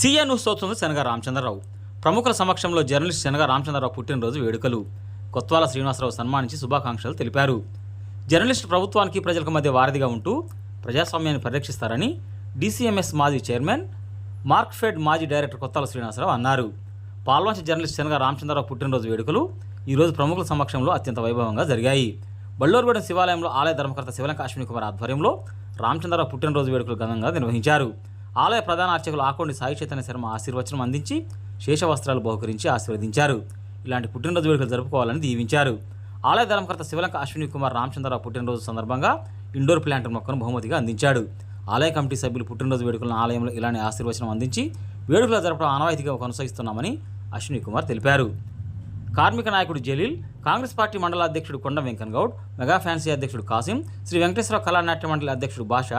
CA news అవుతుంది శనగ రామచంద్రరావు. ప్రముఖుల సమక్షంలో జర్నలిస్ట్ శనగ రామచంద్రరావు పుట్టినరోజు వేడుకలు. కొత్వాల శ్రీనివాసరావు సన్మానించి శుభాకాంక్షలు తెలిపారు. జర్నలిస్ట్ ప్రభుత్వానికి ప్రజలకు మధ్య వారధిగా ఉంటూ ప్రజాస్వామ్యాన్ని పరిరక్షిస్తారని డీసీఎంఎస్ మాజీ చైర్మన్ మార్క్ఫెడ్ మాజీ డైరెక్టర్ కొత్తాల శ్రీనివాసరావు అన్నారు. పాల్వంచ జర్నలిస్ట్ శనగ రామచంద్రరావు పుట్టినరోజు వేడుకలు ఈరోజు ప్రముఖుల సమక్షంలో అత్యంత వైభవంగా జరిగాయి. బళ్ళూరుగూడెం శివాలయంలో ఆలయ ధర్మకర్త శివలంక అశ్విని కుమార్ ఆధ్వర్యంలో రామచంద్రరావు పుట్టినరోజు వేడుకలు ఘనంగా నిర్వహించారు. ఆలయ ప్రధాన అర్చకులు ఆకోండి సాయి చైతన్య శర్మ ఆశీర్వచనం అందించి శేషవస్త్రాలు బహుకరించి ఆశీర్వదించారు. ఇలాంటి పుట్టినరోజు వేడుకలు జరుపుకోవాలని దీవించారు. ఆలయ ధర్మకర్త శివలంక అశ్విని కుమార్ రామచంద్రరావు పుట్టినరోజు సందర్భంగా ఇండోర్ ప్లాంట్ మొక్కను బహుమతిగా అందించాడు. ఆలయ కమిటీ సభ్యులు పుట్టినరోజు వేడుకలను ఆలయంలో ఇలాంటి ఆశీర్వచనం అందించి వేడుకలు జరపడం ఆనవాయితీగా కొనసాగిస్తున్నామని అశ్విని కుమార్ తెలిపారు. కార్మిక నాయకుడు జలీల్ కాంగ్రెస్ పార్టీ మండల అధ్యక్షుడు కొండ వెంకన్ గౌడ్ మెగా ఫ్యాన్సీ అధ్యక్షుడు కాసిం శ్రీ వెంకటేశ్వర కళానాట్య మండలి అధ్యక్షుడు భాష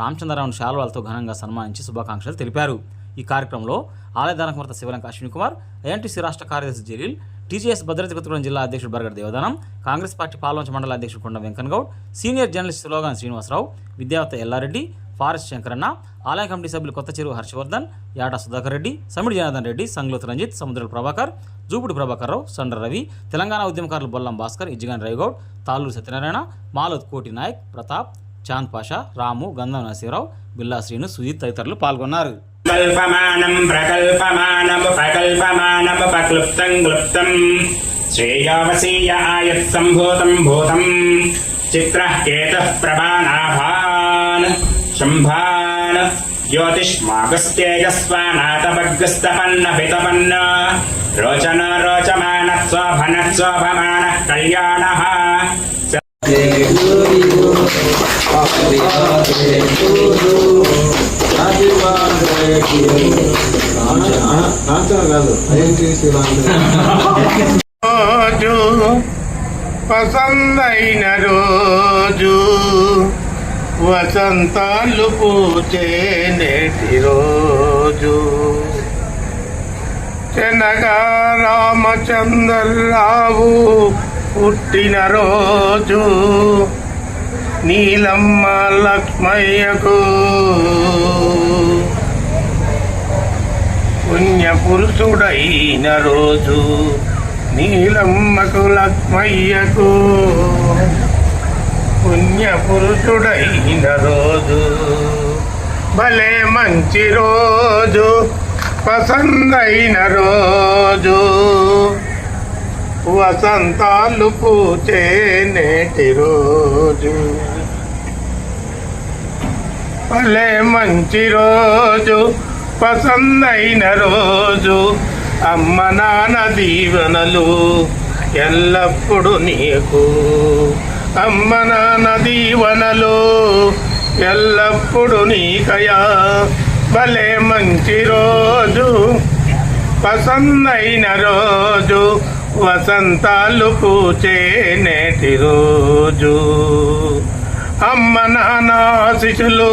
రామచంద్రరావును శాలువాలతో ఘనంగా సన్మానించి శుభాకాంక్షలు తెలిపారు. ఈ కార్యక్రమంలో ఆలయ ధనకర్త శివలంక అశ్విని కుమార్ ఏఎన్టీసీ రాష్ట్ర కార్యదర్శి జలీల్ టీజీఎస్ భద్రత కొత్తగూడెం జిల్లా అధ్యక్షుడు బరగడ దేవదానం కాంగ్రెస్ పార్టీ పాల్వంచ మండల అధ్యక్షుడు Konda Venkangoud senior journalist slogan Srinivasarao విద్యావత Ellareddy forest Shankaranna ఆలయ కమిటీ సభ్యులు కొత్త చెరువు హర్షవర్ధన్ యాటా సుధాకర్ రెడ్డి సమిడి జనార్దన్ రెడ్డి సంగ్లోత్ రంజిత్ సముద్ర ప్రభాకర్ జూపుడి ప్రభాకర్ రావు సండ్ర రవి తెలంగాణ ఉద్యమకారులు బొల్లం భాస్కర్ ఇజ్జిగాన్ రైగౌడ్ తాళ్ళూరు సత్యనారాయణ మాలోత్ కోటి నాయక్ ప్రతాప్ చాంద్ పాషా రాము గంధం నరసింహరావు బిల్లా శ్రీను సుజిత్ తదితరులు పాల్గొన్నారు. కల్పమానం ప్రకల్పమానముపకల్పమానముపక్లుప్తం క్లుప్తం. శ్రేయావసీయ ఆయత్ సంభూతం భూతం. చిత్రః కేతః ప్రభానాభాన్. శంభాన్. జ్యోతిష్మాగస్తేజస్వానాతపగ్స్తపన్న రోచన రోచమాన స్వభన స్వభమాన కళ్యాణ. కాదు ఐఎన్టీసీ రోజు పసందైన రోజు వసంతాలు పూచే నేటి రోజు. చెనగా రామచంద్రరావు పుట్టిన రోజు. నీలమ్మ లక్ష్మయ్యకు పుణ్యపురుషుడైన రోజు నీలమ్మకు లక్ష్మయ్యకు పుణ్యపురుషుడైన రోజు. భలే మంచి రోజు పసందైన రోజు. వసంతాలు పూచే నేటి రోజు. భలే మంచి రోజు పసందైన రోజు. అమ్మ నాన్న దీవెనలు ఎల్లప్పుడు నీకు. అమ్మ నాన్న దీవెనలు ఎల్లప్పుడు నీకయా. భలే మంచి రోజు పసందైన రోజు వసంతాలు పూచే నేటి రోజు. అమ్మ నాన్న ఆశిషులు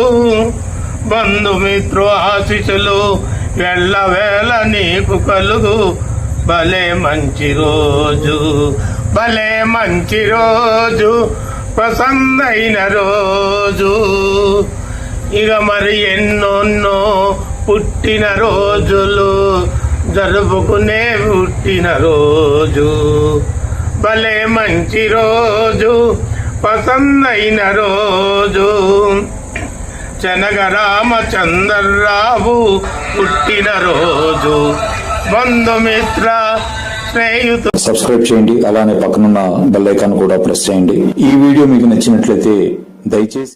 బంధుమిత్రు ఆశిషులు వెళ్ళవేళ నీకు కలుగు. భలే మంచి రోజు భలే మంచి రోజు పసందైన రోజు. ఇక మరి ఎన్నోన్నో పుట్టిన రోజులు జరుపుకునే పుట్టిన రోజు. భలే మంచి రోజు పసందైన రోజు చెనగ రామచంద్రరావు పుట్టిన రోజు. బంధుమిత్ర స్నేహితు సబ్స్క్రైబ్ చేయండి అలానే పక్కనున్న బెల్ ఐకాన్ కూడా ప్రెస్ చేయండి. ఈ వీడియో మీకు నచ్చినట్లయితే దయచేసి